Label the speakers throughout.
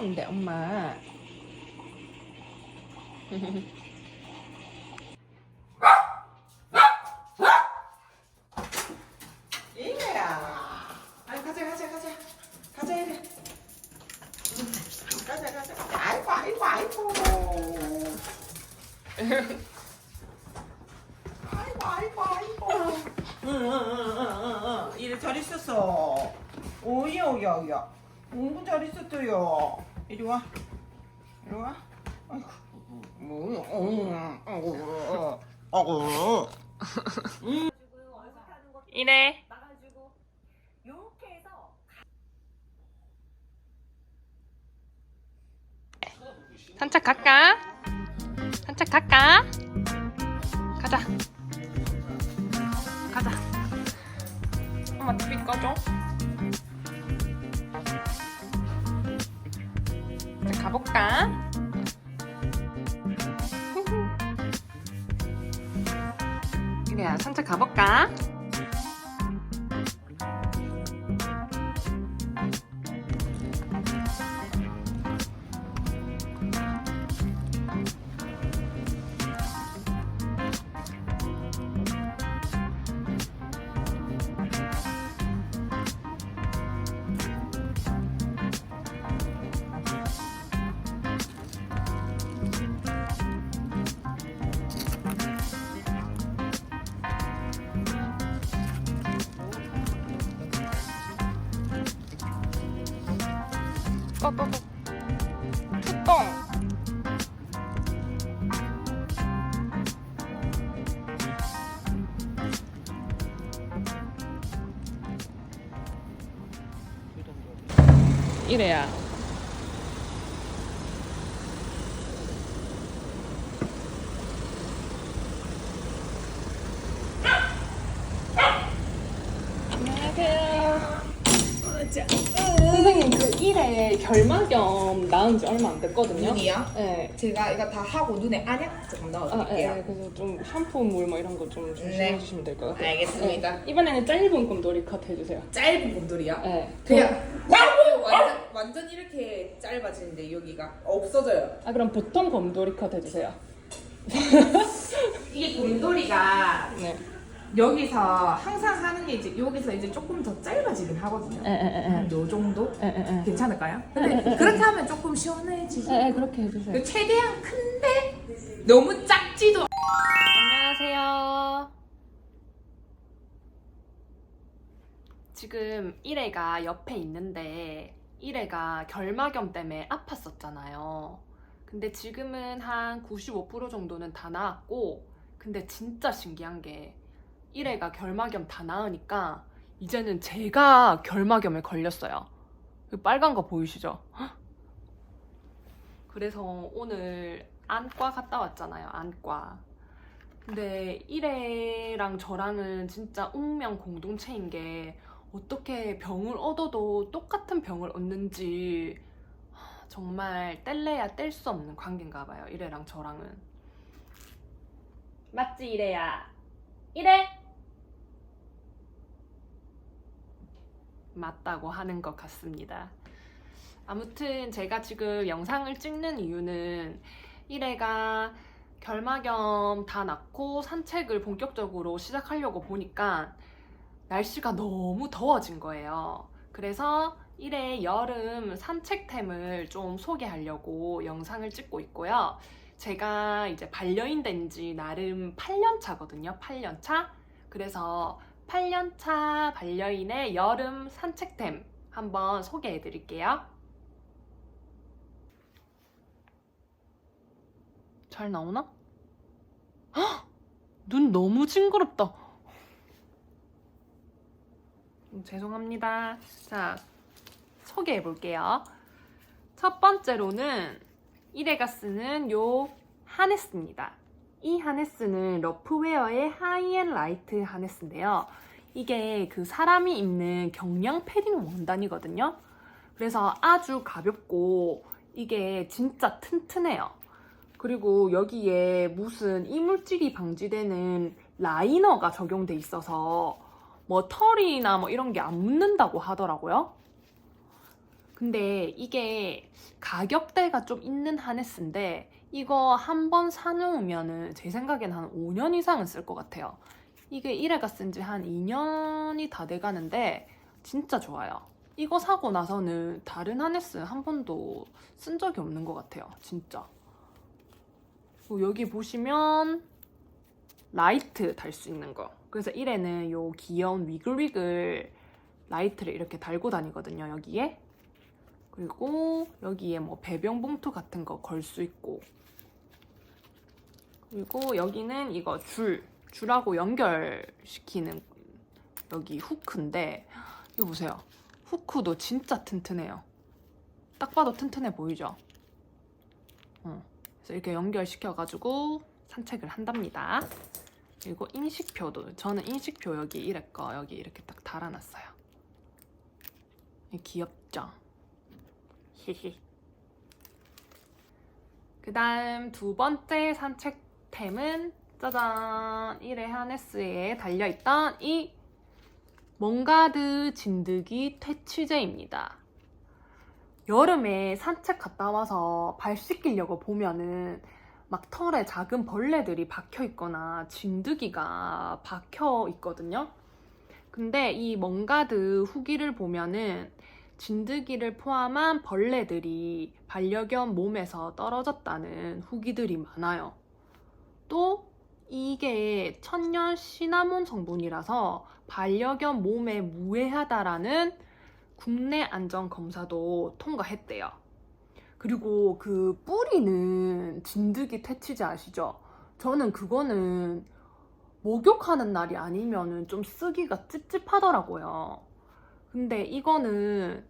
Speaker 1: 무서운데 엄마. 이거야. 아이 가자 가자 가자 가자. 가자 가자. 아이고 아이고 아이고. 아이고 아이고 아이고. 응응응응응 이래 잘 있었어. 오야 오야 오야. 너무 잘 있었어요. 이리 와. 이리 와. 아이고. 뭐, 어, 아이고, 아이고.
Speaker 2: 이래.
Speaker 3: 나가지고 요렇게 해서
Speaker 2: 산책 갈까? 산책 갈까? 가자. 가자. 엄마 TV 꺼줘. 이 또또또 뚜껑. 이래야. 안녕하세요 선생님 그 1회 결막염 나은 지 얼마 안 됐거든요.
Speaker 4: 눈이요?
Speaker 2: 네.
Speaker 4: 제가 이거 다 하고 눈에 안약 조금
Speaker 2: 아,
Speaker 4: 넣어드릴게요.
Speaker 2: 네. 그래서 좀 샴푸 물 뭐 이런 거 좀 조심해
Speaker 4: 네.
Speaker 2: 주시면 될 것 같아요.
Speaker 4: 알겠습니다.
Speaker 2: 네. 이번에는 짧은 곰돌이 컷 해주세요.
Speaker 4: 짧은 곰돌이요?
Speaker 2: 네.
Speaker 4: 그냥 완전, 완전 이렇게 짧아지는데 여기가 없어져요.
Speaker 2: 아 그럼 보통 곰돌이 컷 해주세요.
Speaker 4: 이게 곰돌이가
Speaker 2: 네.
Speaker 4: 여기서 항상 하는 게 이제 여기서 이제 조금 더 짧아지긴 하거든요.
Speaker 2: 에에에에.
Speaker 4: 한요 정도?
Speaker 2: 에에에.
Speaker 4: 괜찮을까요? 근데 그렇게 하면 조금 시원해지죠.
Speaker 2: 에 그렇게 해주세요.
Speaker 4: 최대한 큰데 너무 작지도
Speaker 2: 안녕하세요. 지금 1회가 옆에 있는데 1회가 결막염 때문에 아팠었잖아요. 근데 지금은 한 95% 정도는 다 나았고 근데 진짜 신기한 게 1회가 결막염 다 나으니까 이제는 제가 결막염에 걸렸어요. 그 빨간 거 보이시죠? 헉! 그래서 오늘 안과 갔다 왔잖아요. 안과. 근데 1회랑 저랑은 진짜 운명 공동체인 게 어떻게 병을 얻어도 똑같은 병을 얻는지 하, 정말 뗄래야 뗄 수 없는 관계인가 봐요. 1회랑 저랑은. 맞지 1회야? 1회? 맞다고 하는 것 같습니다. 아무튼 제가 지금 영상을 찍는 이유는 1회가 결막염 다 낫고 산책을 본격적으로 시작하려고 보니까 날씨가 너무 더워진 거예요. 그래서 1회 여름 산책템을 좀 소개하려고 영상을 찍고 있고요. 제가 이제 반려인 된 지 나름 8년 차거든요. 8년 차. 그래서 8년 차 반려인의 여름 산책템 한번 소개해 드릴게요. 잘 나오나? 헉! 눈 너무 징그럽다. 음, 죄송합니다. 자, 소개해 볼게요. 첫 번째로는 이래가 쓰는 요 하네스입니다. 이 하네스는 러프웨어의 하이앤 라이트 하네스인데요. 이게 그 사람이 입는 경량 패딩 원단이거든요. 그래서 아주 가볍고 이게 진짜 튼튼해요. 그리고 여기에 무슨 이물질이 방지되는 라이너가 적용돼 있어서 뭐 털이나 뭐 이런 게 안 묻는다고 하더라고요. 근데 이게 가격대가 좀 있는 하네스인데 이거 한 번 사놓으면은 제 생각엔 한 5년 이상은 쓸 것 같아요. 이게 1회가 쓴 지 한 2년이 다 돼가는데 진짜 좋아요. 이거 사고 나서는 다른 하네스 한 번도 쓴 적이 없는 것 같아요. 진짜. 그리고 여기 보시면 라이트 달 수 있는 거. 그래서 1회는 요 귀여운 위글위글 라이트를 이렇게 달고 다니거든요. 여기에. 그리고 여기에 뭐 배변 봉투 같은 거 걸 수 있고. 그리고 여기는 이거 줄, 줄하고 연결시키는 여기 후크인데 이거 보세요. 후크도 진짜 튼튼해요. 딱 봐도 튼튼해 보이죠? 어. 그래서 이렇게 연결시켜가지고 산책을 한답니다. 그리고 인식표도 저는 인식표 여기 이래 거 여기 이렇게 딱 달아놨어요. 귀엽죠? 히히. 그 다음 두 번째 산책템은 짜잔 1회 하네스에 달려있던 이 멍가드 진드기 퇴치제입니다. 여름에 산책 갔다 와서 발 씻기려고 보면은 막 털에 작은 벌레들이 박혀 있거나 진드기가 박혀 있거든요. 근데 이 멍가드 후기를 보면은 진드기를 포함한 벌레들이 반려견 몸에서 떨어졌다는 후기들이 많아요. 또 이게 천연 시나몬 성분이라서 반려견 몸에 무해하다라는 국내 안전 검사도 통과했대요. 그리고 그 뿌리는 진드기 퇴치제 아시죠? 저는 그거는 목욕하는 날이 아니면은 좀 쓰기가 찝찝하더라고요. 근데 이거는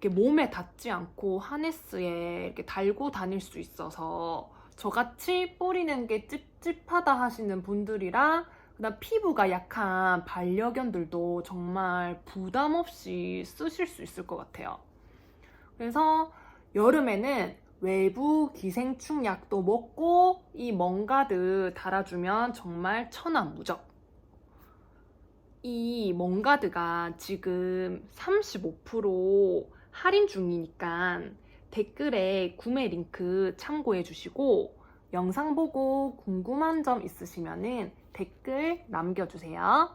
Speaker 2: 이렇게 몸에 닿지 않고 하네스에 이렇게 달고 다닐 수 있어서 저같이 뿌리는 게 찝찝하다 하시는 분들이랑 그다음 피부가 약한 반려견들도 정말 부담 없이 쓰실 수 있을 것 같아요. 그래서 여름에는 외부 기생충 약도 먹고 이 멍가드 달아주면 정말 천하무적. 이 멍가드가 지금 35% 할인 중이니까 댓글에 구매 링크 참고해 주시고 영상 보고 궁금한 점 있으시면은 댓글 남겨주세요.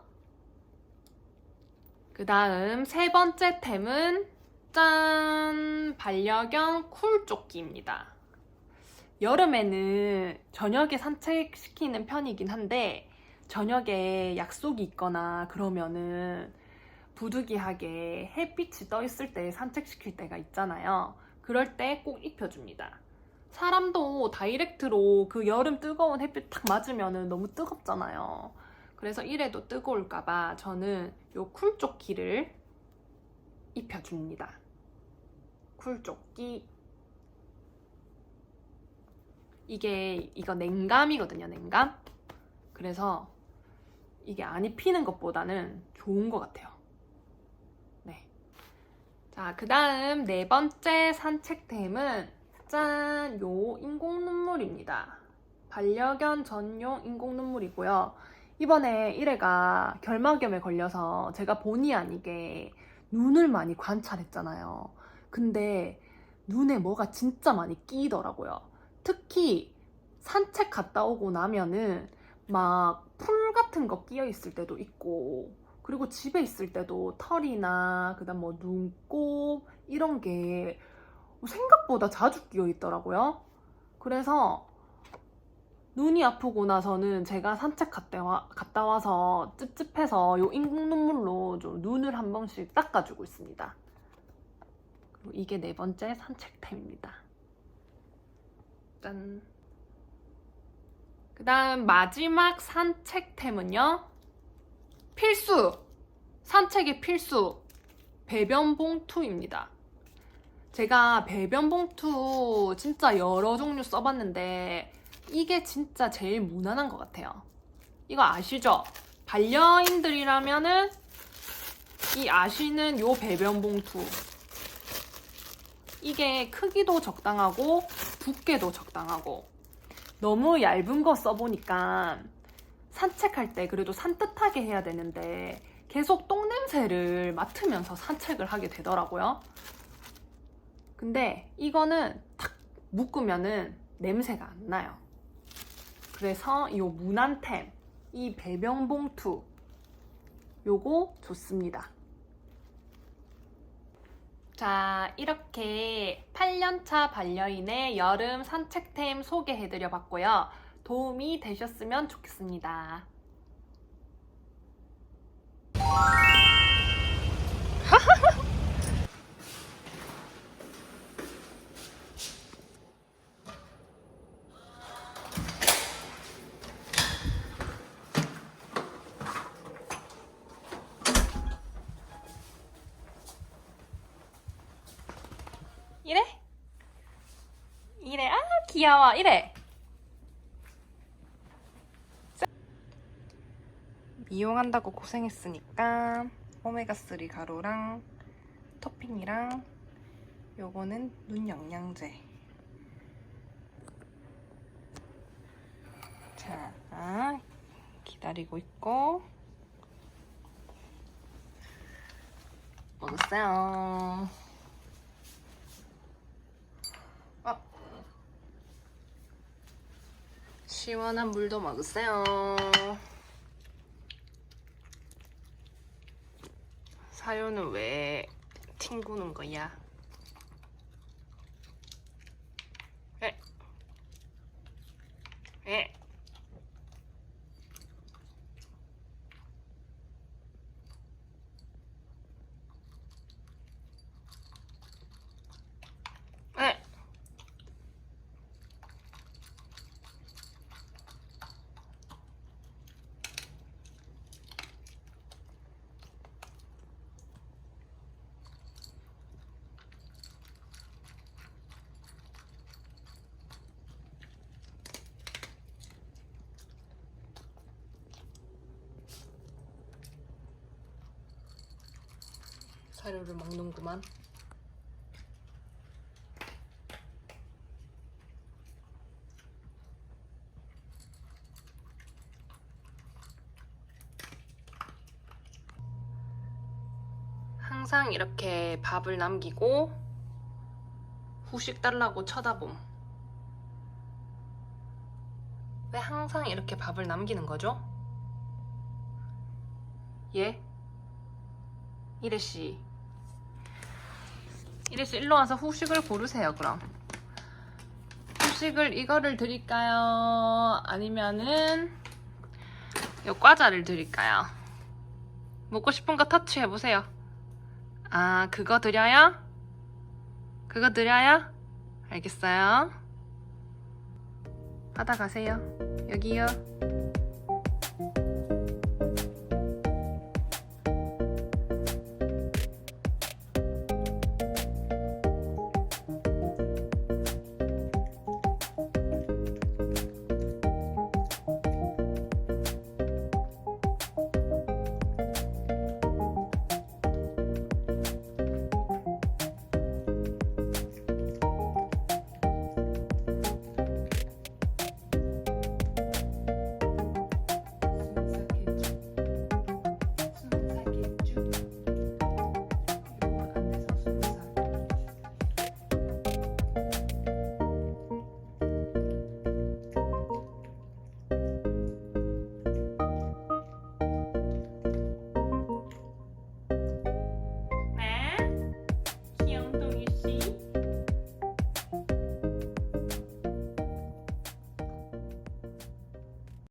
Speaker 2: 그 다음 세 번째 템은 짠! 반려견 쿨조끼입니다. 여름에는 저녁에 산책시키는 편이긴 한데 저녁에 약속이 있거나 그러면은 부득이하게 햇빛이 떠 있을 때 산책시킬 때가 있잖아요. 그럴 때 꼭 입혀줍니다. 사람도 다이렉트로 그 여름 뜨거운 햇빛 탁 맞으면 너무 뜨겁잖아요. 그래서 이래도 뜨거울까봐 저는 요 쿨조끼를 입혀줍니다. 쿨조끼. 이게, 이거 냉감이거든요, 냉감. 그래서 이게 안 입히는 것보다는 좋은 것 같아요. 네. 자, 그 다음 네 번째 산책템은 짠! 요 인공 눈물입니다. 반려견 전용 인공 눈물이고요. 이번에 1회가 결막염에 걸려서 제가 본의 아니게 눈을 많이 관찰했잖아요. 근데 눈에 뭐가 진짜 많이 끼이더라고요. 특히 산책 갔다 오고 나면은 막 풀 같은 거 끼어 있을 때도 있고 그리고 집에 있을 때도 털이나 그다음 뭐 눈곱 이런 게 생각보다 자주 끼어 있더라고요. 그래서 눈이 아프고 나서는 제가 산책 갔다, 와, 와서 찝찝해서 요 인공 눈물로 좀 눈을 한 번씩 닦아주고 있습니다. 그리고 이게 네 번째 산책템입니다. 짠. 그 다음 마지막 산책템은요. 필수! 산책의 필수! 배변 봉투입니다. 제가 배변 봉투 진짜 여러 종류 써봤는데 이게 진짜 제일 무난한 것 같아요. 이거 아시죠? 반려인들이라면은 이 아시는 요 배변 봉투 이게 크기도 적당하고 두께도 적당하고 너무 얇은 거 써보니까 산책할 때 그래도 산뜻하게 해야 되는데 계속 똥 냄새를 맡으면서 산책을 하게 되더라고요. 근데 이거는 탁 묶으면은 냄새가 안 나요. 그래서 이 무난템, 이 배변 봉투, 요거 좋습니다. 자, 이렇게 8년차 반려인의 여름 산책템 소개해드려 봤고요. 도움이 되셨으면 좋겠습니다. 이래? 이래? 아, 귀여워. 이래. 미용한다고 고생했으니까 오메가3 가루랑 토핑이랑 요거는 눈 영양제. 자, 기다리고 있고 먹었어요. 어. 시원한 물도 먹으세요. 사료는 왜 튕구는 거야? 에? 에? 에? 사료를 먹는구만. 항상 이렇게 밥을 남기고 후식 달라고 쳐다봄. 왜 항상 이렇게 밥을 남기는 거죠? 예? 이래씨. 이래씨, 일로 와서 후식을 고르세요, 그럼. 후식을 이거를 드릴까요? 아니면은, 요 과자를 드릴까요? 먹고 싶은 거 터치해보세요. 아, 그거 드려요? 그거 드려요? 알겠어요. 받아가세요. 여기요.